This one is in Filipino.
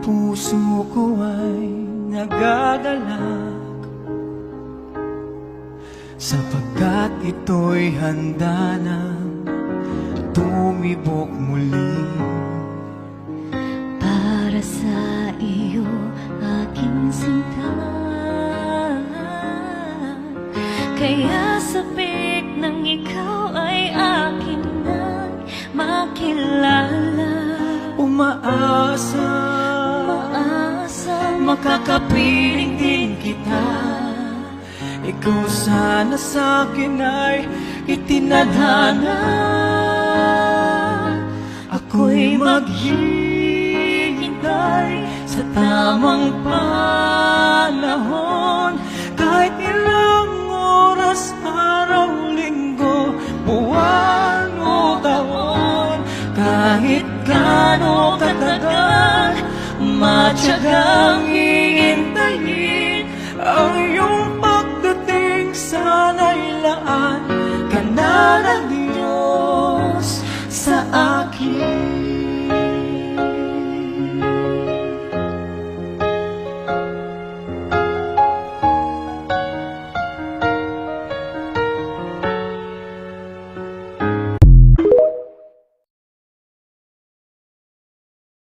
puso ko ay nagagalak Sapagkat ito'y handa na tumibok muli. Para sa iyo, aking sinta Kaya sabik ng ikaw ay akin nang makilala. Umaasa Maasa Makakapiling din kita. Ikaw sana sa akin ay itinadhana. Ako'y maghihintay sa tamang panahon. Kahit ilang oras, araw, linggo, buwan o taon. Kahit kano matyagang iintayin